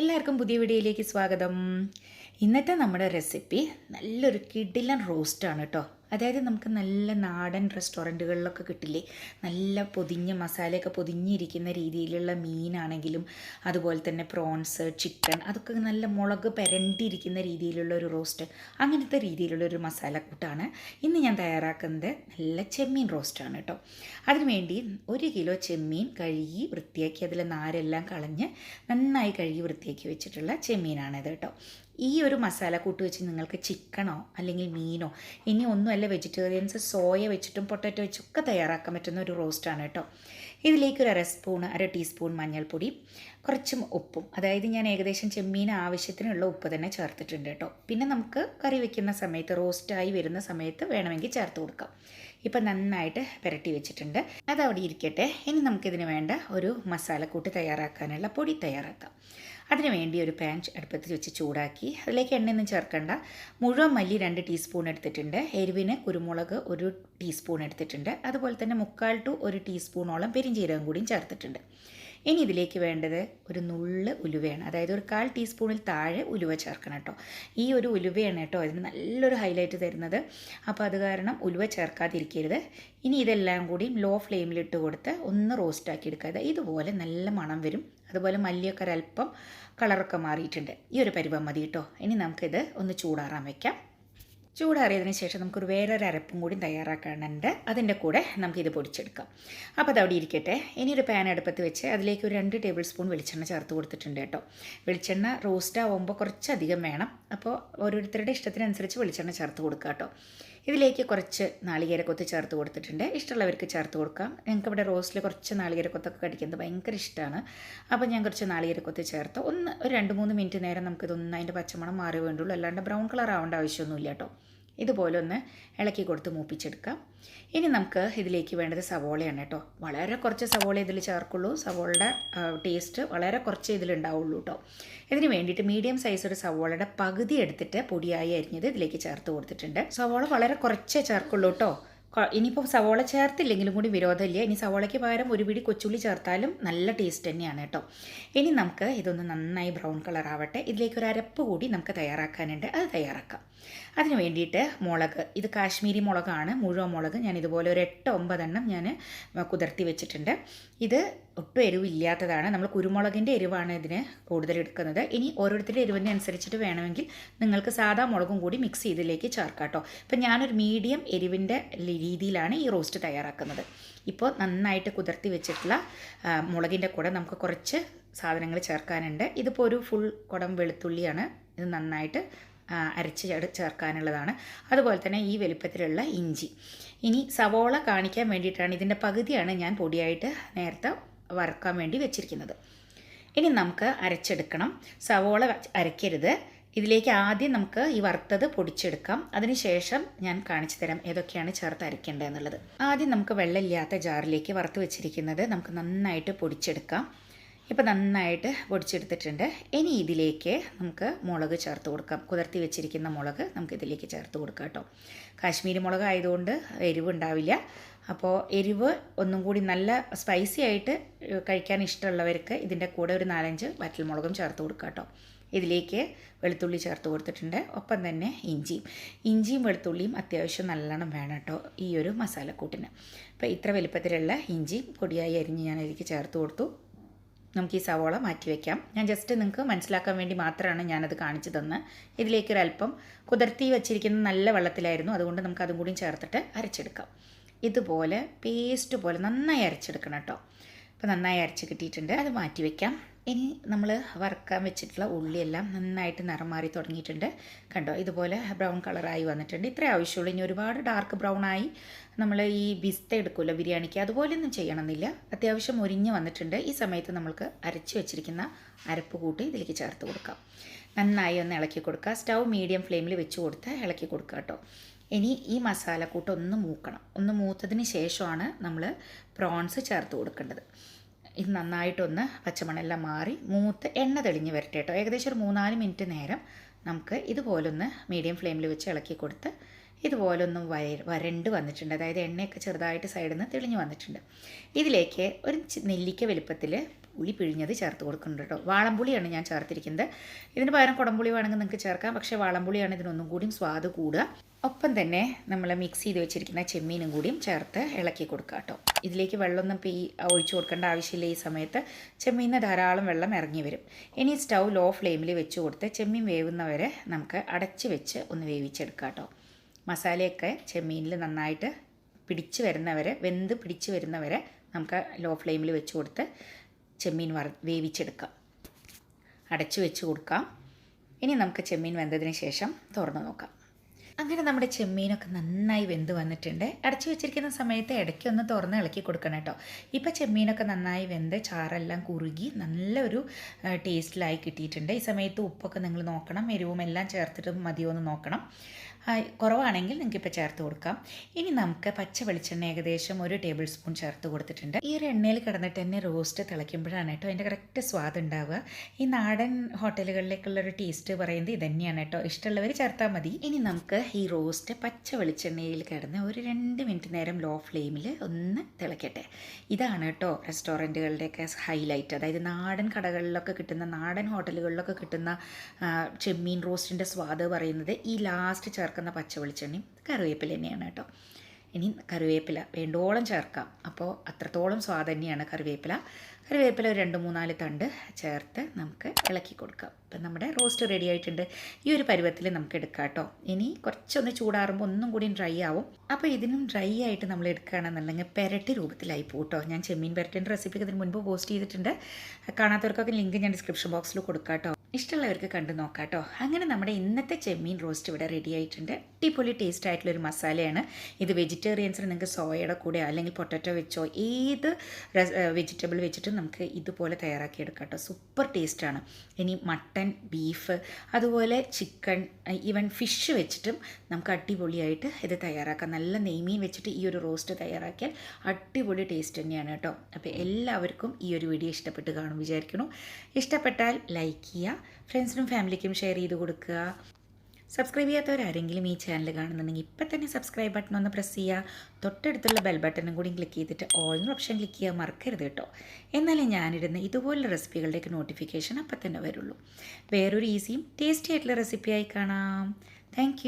എല്ലാവർക്കും പുതിയ വീഡിയോയിലേക്ക് സ്വാഗതം. ഇന്നത്തെ നമ്മുടെ റെസിപ്പി നല്ലൊരു കിഡിലൻ റോസ്റ്റാണ് കേട്ടോ. അതായത് നമുക്ക് നല്ല നാടൻ റെസ്റ്റോറന്റുകളിലൊക്കെ കിട്ടില്ലേ? നല്ല പൊതിഞ്ഞ മസാലയൊക്കെ പൊതിഞ്ഞിരിക്കുന്ന രീതിയിലുള്ള മീനാണെങ്കിലും അതുപോലെ തന്നെ പ്രോൺസ് ചിക്കൻ അതൊക്കെ നല്ല മുളക് പെരണ്ടിരിക്കുന്ന രീതിയിലുള്ള ഒരു റോസ്റ്റ് അങ്ങനത്തെ രീതിയിലുള്ള ഒരു മസാലക്കൂട്ടാണ്. ഇന്ന് ഞാൻ തയ്യാറാക്കുന്നത് നല്ല ചെമ്മീൻ റോസ്റ്റാണ് കേട്ടോ. അതിനുവേണ്ടി ഒരു കിലോ ചെമ്മീൻ കഴുകി വൃത്തിയാക്കി അതിലെ നാരെല്ലാം കളഞ്ഞ് നന്നായി കഴുകി വൃത്തിയാക്കി വെച്ചിട്ടുള്ള ചെമ്മീനാണിത് കേട്ടോ. ഈ ഒരു മസാല കൂട്ട് വെച്ച് നിങ്ങൾക്ക് ചിക്കനോ അല്ലെങ്കിൽ മീനോ ഇനി ഒന്നുമല്ല വെജിറ്റേറിയൻസ് സോയ വെച്ചിട്ടും പൊട്ടാറ്റോ വെച്ചൊക്കെ തയ്യാറാക്കാൻ പറ്റുന്ന ഒരു റോസ്റ്റാണ് കേട്ടോ. ഇതിലേക്ക് ഒരു അര സ്പൂൺ അര ടീസ്പൂൺ മഞ്ഞൾപ്പൊടി കുറച്ചും ഉപ്പും അതായത് ഞാൻ ഏകദേശം ചെമ്മീൻ ആവശ്യത്തിനുള്ള ഉപ്പ് തന്നെ ചേർത്തിട്ടുണ്ട് കേട്ടോ. പിന്നെ നമുക്ക് കറി വെക്കുന്ന സമയത്ത് റോസ്റ്റായി വരുന്ന സമയത്ത് വേണമെങ്കിൽ ചേർത്ത് കൊടുക്കാം. ഇപ്പം നന്നായിട്ട് പുരട്ടി വെച്ചിട്ടുണ്ട്. അതവിടെ ഇരിക്കട്ടെ. ഇനി നമുക്കിതിന് വേണ്ട ഒരു മസാലക്കൂട്ട് തയ്യാറാക്കാനുള്ള പൊടി തയ്യാറാക്കാം. അതിന് വേണ്ടി ഒരു പാൻ അടുപ്പത്ത് വെച്ച് ചൂടാക്കി അതിലേക്ക് എണ്ണയൊന്നും ചേർക്കണ്ട. മുഴുവൻ മല്ലി രണ്ട് ടീസ്പൂൺ എടുത്തിട്ടുണ്ട്. എരിവിന് കുരുമുളക് ഒരു ടീസ്പൂൺ എടുത്തിട്ടുണ്ട്. അതുപോലെ തന്നെ മുക്കാൽ ടു ഒരു ടീസ്പൂണോളം പെരിഞ്ചീരകം കൂടിയും ചേർത്തിട്ടുണ്ട്. ഇനി ഇതിലേക്ക് വേണ്ടത് ഒരു നുള്ള് ഉലുവയാണ്. അതായത് ഒരു കാൽ ടീസ്പൂണിൽ താഴെ ഉലുവ ചേർക്കണം കേട്ടോ. ഈ ഒരു ഉലുവയാണ് കേട്ടോ ഇതിന് നല്ലൊരു ഹൈലൈറ്റ് തരുന്നത്. അപ്പോൾ അത് കാരണം ഉലുവ ചേർക്കാതിരിക്കരുത്. ഇനി ഇതെല്ലാം കൂടി ലോ ഫ്ലെയിമിലിട്ട് കൊടുത്ത് ഒന്ന് റോസ്റ്റാക്കി എടുക്കുക. ഇതുപോലെ നല്ല മണം വരും. അതുപോലെ മല്ലിയൊക്കെ ഒരല്പം കളറൊക്കെ മാറിയിട്ടുണ്ട്. ഈ ഒരു പരുവം മതി കേട്ടോ. ഇനി നമുക്കിത് ഒന്ന് ചൂടാറാൻ വയ്ക്കാം ചൂടാറിയതിന് ശേഷം നമുക്കൊരു വേറൊരു അരപ്പും കൂടി തയ്യാറാക്കാനുണ്ട്. അതിന്റെ കൂടെ നമുക്കിത് പൊടിച്ചെടുക്കാം. അപ്പോൾ അത് അവിടെ ഇരിക്കട്ടെ. ഇനി ഒരു പാൻ അടുപ്പത്ത് വെച്ച് അതിലേക്ക് ഒരു രണ്ട് ടേബിൾ സ്പൂൺ വെളിച്ചെണ്ണ ചേർത്ത് കൊടുത്തിട്ടുണ്ട് കേട്ടോ. വെളിച്ചെണ്ണ റോസ്റ്റ് ആവുമ്പോൾ കുറച്ചധികം വേണം. അപ്പോൾ ഓരോരുത്തരുടെ ഇഷ്ടത്തിനനുസരിച്ച് വെളിച്ചെണ്ണ ചേർത്ത് കൊടുക്കുക കേട്ടോ. ഇതിലേക്ക് കുറച്ച് നാളികേര നാളികേരക്കൊത്ത് ചേർത്ത് കൊടുത്തിട്ടുണ്ട്. ഇഷ്ടമുള്ളവർക്ക് ചേർത്ത് കൊടുക്കാം. ഞങ്ങൾക്ക് ഇവിടെ റോസ്റ്റിൽ കുറച്ച് നാളികേര കൊത്തൊക്കെ കടിക്കുന്നത് ഭയങ്കര ഇഷ്ടമാണ് അപ്പോൾ ഞാൻ കുറച്ച് നാളികേര നാളികേരക്കൊത്ത് ചേർത്ത് ഒന്ന് ഒരു രണ്ട് മൂന്ന് മിനിറ്റ് നേരം നമുക്കിതൊന്ന് അതിന്റെ പച്ചമണം മാറി വേണ്ടുള്ളൂ. അല്ലാണ്ട് ബ്രൗൺ കളർ ആവേണ്ട ആവശ്യമൊന്നുമില്ല കേട്ടോ. ഇതുപോലെ ഒന്ന് ഇളക്കി കൊടുത്ത് മൂപ്പിച്ചെടുക്കാം. ഇനി നമുക്ക് ഇതിലേക്ക് വേണ്ടത് സവോളയാണ് കേട്ടോ. വളരെ കുറച്ച് സവോള ഇതിൽ ചേർക്കുള്ളൂ. സവോളയുടെ ടേസ്റ്റ് വളരെ കുറച്ച് ഇതിലുണ്ടാവുള്ളൂ കേട്ടോ. ഇതിന് വേണ്ടിയിട്ട് മീഡിയം സൈസ് ഒരു സവോളയുടെ പകുതി എടുത്തിട്ട് പൊടിയായി അരിഞ്ഞത് ഇതിലേക്ക് ചേർത്ത് കൊടുത്തിട്ടുണ്ട്. സവോള വളരെ കുറച്ചേ ചേർക്കുള്ളൂ കേട്ടോ. ഇനിയിപ്പോൾ സവോള ചേർത്തില്ലെങ്കിലും കൂടി വിരോധമില്ല. ഇനി സവോളയ്ക്ക് പകരം ഒരു പിടി കൊച്ചുള്ളി ചേർത്താലും നല്ല ടേസ്റ്റ് തന്നെയാണ് കേട്ടോ. ഇനി നമുക്ക് ഇതൊന്ന് നന്നായി ബ്രൗൺ കളർ ആവട്ടെ. ഇതിലേക്ക് ഒരു അരപ്പ് കൂടി നമുക്ക് തയ്യാറാക്കാനുണ്ട്. അത് തയ്യാറാക്കാം. അതിന് വേണ്ടിയിട്ട് മുളക് ഇത് കാശ്മീരി മുളകാണ്. മുഴുവൻ മുളക് ഞാൻ ഇതുപോലെ ഒരു എട്ട് ഒമ്പതെണ്ണം ഞാൻ കുതിർത്തി വെച്ചിട്ടുണ്ട്. ഇത് ഒട്ടും എരിവില്ലാത്തതാണ്. നമ്മൾ കുരുമുളകിന്റെ എരിവാണ് ഇതിന് കൂടുതൽ എടുക്കുന്നത്. ഇനി ഓരോരുത്തരുടെ എരിവിനെ അനുസരിച്ചിട്ട് വേണമെങ്കിൽ നിങ്ങൾക്ക് സാധാ മുളകും കൂടി മിക്സ് ചെയ്തിലേക്ക് ചേർക്കാം കേട്ടോ. ഇപ്പം ഞാനൊരു മീഡിയം എരിവിന്റെ രീതിയിലാണ് ഈ റോസ്റ്റ് തയ്യാറാക്കുന്നത്. ഇപ്പോൾ നന്നായിട്ട് കുതിർത്തി വെച്ചിട്ടുള്ള മുളകിന്റെ കൂടെ നമുക്ക് കുറച്ച് സാധനങ്ങൾ ചേർക്കാനുണ്ട്. ഇതിപ്പോൾ ഒരു ഫുൾ കുടം വെളുത്തുള്ളിയാണ്. ഇത് നന്നായിട്ട് അരച്ച് ചേർക്കാനുള്ളതാണ്. അതുപോലെ തന്നെ ഈ വലിപ്പത്തിലുള്ള ഇഞ്ചി. ഇനി സവോള കാണിക്കാൻ വേണ്ടിയിട്ടാണ് ഇതിന്റെ പകുതിയാണ് ഞാൻ പൊടിയായിട്ട് നേരത്തെ വറുക്കാൻ വേണ്ടി വെച്ചിരിക്കുന്നത്. ഇനി നമുക്ക് അരച്ചെടുക്കണം. സവോള അരയ്ക്കരുത്. ഇതിലേക്ക് ആദ്യം നമുക്ക് ഈ വറുത്തത് പൊടിച്ചെടുക്കാം. അതിനുശേഷം ഞാൻ കാണിച്ചു തരാം ഏതൊക്കെയാണ് ചേർത്ത് അരയ്ക്കേണ്ടത് എന്നുള്ളത്. ആദ്യം നമുക്ക് വെള്ളമില്ലാത്ത ജാറിലേക്ക് വറുത്ത് വെച്ചിരിക്കുന്നത് നമുക്ക് നന്നായിട്ട് പൊടിച്ചെടുക്കാം. ഇപ്പോൾ നന്നായിട്ട് പൊടിച്ചെടുത്തിട്ടുണ്ട്. ഇനി ഇതിലേക്ക് നമുക്ക് മുളക് ചേർത്ത് കൊടുക്കാം. കുതിർത്തി വെച്ചിരിക്കുന്ന മുളക് നമുക്ക് ഇതിലേക്ക് ചേർത്ത് കൊടുക്കാം കേട്ടോ. കാശ്മീരി മുളക് ആയതുകൊണ്ട് എരിവ് ഉണ്ടാവില്ല. അപ്പോൾ എരിവ് ഒന്നും കൂടി നല്ല സ്പൈസി ആയിട്ട് കഴിക്കാൻ ഇഷ്ടമുള്ളവർക്ക് ഇതിന്റെ കൂടെ ഒരു നാലഞ്ച് വറ്റൽമുളകും ചേർത്ത് കൊടുക്കാം കേട്ടോ. ഇതിലേക്ക് വെളുത്തുള്ളി ചേർത്ത് കൊടുത്തിട്ടുണ്ട്. ഒപ്പം തന്നെ ഇഞ്ചിയും. ഇഞ്ചിയും വെളുത്തുള്ളിയും അത്യാവശ്യം നല്ലോണം വേണം കേട്ടോ ഈ ഒരു മസാലക്കൂട്ടിന്. അപ്പോൾ ഇത്ര വലുപ്പത്തിലുള്ള ഇഞ്ചി പൊടിയായി അരിഞ്ഞ് ഞാൻ ഇതിലേക്ക് ചേർത്ത് കൊടുത്തു. നമുക്ക് ഈ സവോള മാറ്റി വയ്ക്കാം ഞാൻ ജസ്റ്റ് നിങ്ങൾക്ക് മനസ്സിലാക്കാൻ വേണ്ടി മാത്രമാണ് ഞാനത് കാണിച്ചു തന്ന്. ഇതിലേക്ക് ഒരല്പം കുതിർത്തി വെച്ചിരിക്കുന്ന നല്ല വെള്ളത്തിലായിരുന്നു. അതുകൊണ്ട് നമുക്ക് അതും കൂടി ചേർത്തിട്ട് അരച്ചെടുക്കാം. ഇതുപോലെ പേസ്റ്റ് പോലെ നന്നായി അരച്ചെടുക്കണം കേട്ടോ. അപ്പോൾ നന്നായി അരച്ച് കിട്ടിയിട്ടുണ്ട്. അത് മാറ്റി വയ്ക്കാം ഇനി നമ്മൾ വറുക്കാൻ വെച്ചിട്ടുള്ള ഉള്ളിയെല്ലാം നന്നായിട്ട് നിറം മാറി തുടങ്ങിയിട്ടുണ്ട്. കണ്ടോ ഇതുപോലെ ബ്രൗൺ കളറായി വന്നിട്ടുണ്ട്. ഇത്രേ ആവശ്യമുള്ളൂ. ഇനി ഒരുപാട് ഡാർക്ക് ബ്രൗൺ ആയി നമ്മൾ ഈ ബിസ്ത എടുക്കുമല്ലോ ബിരിയാണിക്ക്? അതുപോലെയൊന്നും ചെയ്യണമെന്നില്ല. അത്യാവശ്യം ഒരിഞ്ഞ് വന്നിട്ടുണ്ട്. ഈ സമയത്ത് നമ്മൾക്ക് അരച്ച് വെച്ചിരിക്കുന്ന അരപ്പ് കൂട്ടി ഇതിലേക്ക് ചേർത്ത് കൊടുക്കാം. നന്നായി ഒന്ന് ഇളക്കി കൊടുക്കുക. സ്റ്റൗ മീഡിയം ഫ്ലെയിമിൽ വെച്ച് കൊടുത്ത് ഇളക്കി കൊടുക്കുക കേട്ടോ. ഇനി ഈ മസാലക്കൂട്ട് ഒന്ന് മൂക്കണം. ഒന്ന് മൂത്തതിന് ശേഷമാണ് നമ്മൾ പ്രോൺസ് ചേർത്ത് കൊടുക്കേണ്ടത്. ഇത് നന്നായിട്ടൊന്ന് പച്ചമണെല്ലാം മാറി മൂത്ത് എണ്ണ തെളിഞ്ഞ് വരട്ടെ കേട്ടോ ഏകദേശം ഒരു മൂന്നാൽ മിനിറ്റ് നേരം നമുക്ക് ഇതുപോലൊന്ന് മീഡിയം ഫ്ലെയിമിൽ വെച്ച് ഇളക്കി കൊടുത്ത് ഇതുപോലൊന്ന് വര വരണ്ട് വന്നിട്ടുണ്ട്. അതായത് എണ്ണയൊക്കെ ചെറുതായിട്ട് സൈഡിൽ നിന്ന് തെളിഞ്ഞ് വന്നിട്ടുണ്ട്. ഇതിലേക്ക് ഒരു നെല്ലിക്ക വലുപ്പത്തിൽ പുളി പിഴിഞ്ഞത് ചേർത്ത് കൊടുക്കുന്നുണ്ട് കേട്ടോ. വാളംപുളിയാണ് ഞാൻ ചേർത്തിരിക്കുന്നത്. ഇതിന് പകരം കുടംപുളി വേണമെങ്കിൽ നിങ്ങൾക്ക് ചേർക്കാം. പക്ഷേ വാളംപുളിയാണ് ഇതിനൊന്നും കൂടിയും സ്വാദ് കൂടുക. ഒപ്പം തന്നെ നമ്മൾ മിക്സ് ചെയ്ത് വെച്ചിരിക്കുന്ന ചെമ്മീനും കൂടിയും ചേർത്ത് ഇളക്കി കൊടുക്കുക കേട്ടോ. ഇതിലേക്ക് വെള്ളമൊന്നും പീ ഒഴിച്ചു കൊടുക്കേണ്ട ആവശ്യമില്ല ഈ സമയത്ത്. ചെമ്മീന്ന് ധാരാളം വെള്ളം ഇറങ്ങി വരും. ഇനി സ്റ്റൗ ലോ ഫ്ലെയിമിൽ വെച്ച് കൊടുത്ത് ചെമ്മീൻ വേവുന്നവരെ നമുക്ക് അടച്ച് വെച്ച് ഒന്ന് വേവിച്ചെടുക്കാം കേട്ടോ. മസാലയൊക്കെ ചെമ്മീനിൽ നന്നായിട്ട് പിടിച്ച് വരുന്നവരെ വെന്ത് പിടിച്ച് വരുന്നവരെ നമുക്ക് ലോ ഫ്ലെയിമിൽ വെച്ച് കൊടുത്ത് ചെമ്മീൻ വറ വേവിച്ചെടുക്കാം. അടച്ചു വെച്ച് കൊടുക്കാം. ഇനി നമുക്ക് ചെമ്മീൻ വെന്തതിന് ശേഷം തുറന്നു നോക്കാം. അങ്ങനെ നമ്മുടെ ചെമ്മീനൊക്കെ നന്നായി വെന്ത് വന്നിട്ടുണ്ട്. അടച്ചു വെച്ചിരിക്കുന്ന സമയത്ത് ഇടയ്ക്ക് ഒന്ന് തുറന്ന് ഇളക്കി കൊടുക്കണം കേട്ടോ. ഇപ്പോൾ ചെമ്മീനൊക്കെ നന്നായി വെന്ത് ചാറെല്ലാം കുറുകി നല്ലൊരു ടേസ്റ്റിലായി കിട്ടിയിട്ടുണ്ട്. ഈ സമയത്ത് ഉപ്പൊക്കെ നിങ്ങൾ നോക്കണം. എരിവും എല്ലാം ചേർത്തിട്ട് മതിയോ എന്ന് നോക്കണം. കുറവാണെങ്കിൽ നിങ്ങൾക്ക് ഇപ്പോൾ ചേർത്ത് കൊടുക്കാം. ഇനി നമുക്ക് പച്ച വെളിച്ചെണ്ണ ഏകദേശം ഒരു ടേബിൾ സ്പൂൺ ചേർത്ത് കൊടുത്തിട്ടുണ്ട്. ഈ ഒരു എണ്ണയിൽ കിടന്നിട്ട് തന്നെ റോസ്റ്റ് തിളയ്ക്കുമ്പോഴാണ് കേട്ടോ അതിന്റെ കറക്റ്റ് സ്വാദ് ഉണ്ടാവുക. ഈ നാടൻ ഹോട്ടലുകളിലേക്കുള്ള ഒരു ടേസ്റ്റ് പറയുന്നത് ഇതന്നെയാണ് കേട്ടോ. ഇഷ്ടമുള്ളവർ ചേർത്താൽ മതി. ഇനി നമുക്ക് ഈ റോസ്റ്റ് പച്ച വെളിച്ചെണ്ണയിൽ കിടന്ന് ഒരു രണ്ട് മിനിറ്റ് നേരം ലോ ഫ്ലെയിമിൽ ഒന്ന് തിളയ്ക്കട്ടെ. ഇതാണ് കേട്ടോ റെസ്റ്റോറന്റുകളുടെയൊക്കെ ഹൈലൈറ്റ് അതായത് നാടൻ കടകളിലൊക്കെ കിട്ടുന്ന നാടൻ ഹോട്ടലുകളിലൊക്കെ കിട്ടുന്ന ചെമ്മീൻ റോസ്റ്റിന്റെ സ്വാദ് പറയുന്നത് ഈ ലാസ്റ്റ് ചേർക്കുന്ന പച്ച വെളിച്ചെണ്ണയും കറിവേപ്പില തന്നെയാണ് കേട്ടോ. ഇനി കറിവേപ്പില വേണ്ടോളം ചേർക്കാം. അപ്പോൾ അത്രത്തോളം സ്വാദ് തന്നെയാണ് കറിവേപ്പില. കറിവേപ്പില ഒരു രണ്ട് മൂന്നാൽ തണ്ട് ചേർത്ത് നമുക്ക് ഇളക്കി കൊടുക്കാം. ഇപ്പം നമ്മുടെ റോസ്റ്റ് റെഡി ആയിട്ടുണ്ട്. ഈ ഒരു പരുവത്തിൽ നമുക്ക് എടുക്കാം കേട്ടോ. ഇനി കുറച്ചൊന്ന് ചൂടാറുമ്പോൾ ഒന്നും കൂടി ഡ്രൈ ആവും. അപ്പോൾ ഇതിനും ഡ്രൈ ആയിട്ട് നമ്മൾ എടുക്കുകയാണെന്നുണ്ടെങ്കിൽ പെരട്ടി രൂപത്തിലായി പോട്ടോ ഞാൻ ചെമ്മീൻ പെരട്ടിന്റെ റെസിപ്പിക്ക് ഇതിന് മുൻപ് പോസ്റ്റ് ചെയ്തിട്ടുണ്ട്. കാണാത്തവർക്കൊക്കെ ലിങ്ക് ഞാൻ ഡിസ്ക്രിപ്ഷൻ ബോക്സിൽ കൊടുക്കാം കേട്ടോ. ഇഷ്ടമുള്ളവർക്ക് കണ്ടു നോക്കാം കേട്ടോ അങ്ങനെ നമ്മുടെ ഇന്നത്തെ ചെമ്മീൻ റോസ്റ്റ് ഇവിടെ റെഡി ആയിട്ടുണ്ട്. അടിപൊളി ടേസ്റ്റ് ആയിട്ടുള്ള ഒരു മസാലയാണ്. ഇത് വെജിറ്റേറിയൻസിന് നിങ്ങൾക്ക് സോയയുടെ കൂടെ അല്ലെങ്കിൽ പൊട്ടറ്റോ വെച്ചോ ഏത് വെജിറ്റബിൾ വെച്ചിട്ടും നമുക്ക് ഇതുപോലെ തയ്യാറാക്കി എടുക്കാം കേട്ടോ സൂപ്പർ ടേസ്റ്റാണ് ഇനി മട്ടൻ ബീഫ് അതുപോലെ ചിക്കൻ ഈവൻ ഫിഷ് വെച്ചിട്ടും നമുക്ക് അടിപൊളിയായിട്ട് ഇത് തയ്യാറാക്കാം. നല്ല നെയ്മീൻ വെച്ചിട്ട് ഈ ഒരു റോസ്റ്റ് തയ്യാറാക്കിയാൽ അടിപൊളി ടേസ്റ്റ് തന്നെയാണ് കേട്ടോ. അപ്പോൾ എല്ലാവർക്കും ഈ ഒരു വീഡിയോ ഇഷ്ടപ്പെട്ട് കാണും വിചാരിക്കുന്നു. ഇഷ്ടപ്പെട്ടാൽ ലൈക്ക് ചെയ്യുക ഫ്രണ്ട്സിനും ഫാമിലിക്കും ഷെയർ ചെയ്ത് കൊടുക്കുക. സബ്സ്ക്രൈബ് ചെയ്യാത്തവരാരെങ്കിലും ഈ ചാനൽ കാണുന്നുണ്ടെങ്കിൽ ഇപ്പം തന്നെ സബ്സ്ക്രൈബ് ബട്ടൺ ഒന്ന് പ്രസ് ചെയ്യുക. തൊട്ടടുത്തുള്ള ബെൽ ബട്ടണും കൂടി ക്ലിക്ക് ചെയ്തിട്ട് ഓൾ ഓപ്ഷൻ ക്ലിക്ക് ചെയ്യാൻ മറക്കരുത് കേട്ടോ. എന്നാലേ ഞാനിടുന്ന ഇതുപോലുള്ള റെസിപ്പികളുടെയൊക്കെ നോട്ടിഫിക്കേഷൻ അപ്പം തന്നെ വരുള്ളൂ. വേറൊരു ഈസിയും ടേസ്റ്റി ആയിട്ടുള്ള റെസിപ്പിയായി കാണാം. താങ്ക്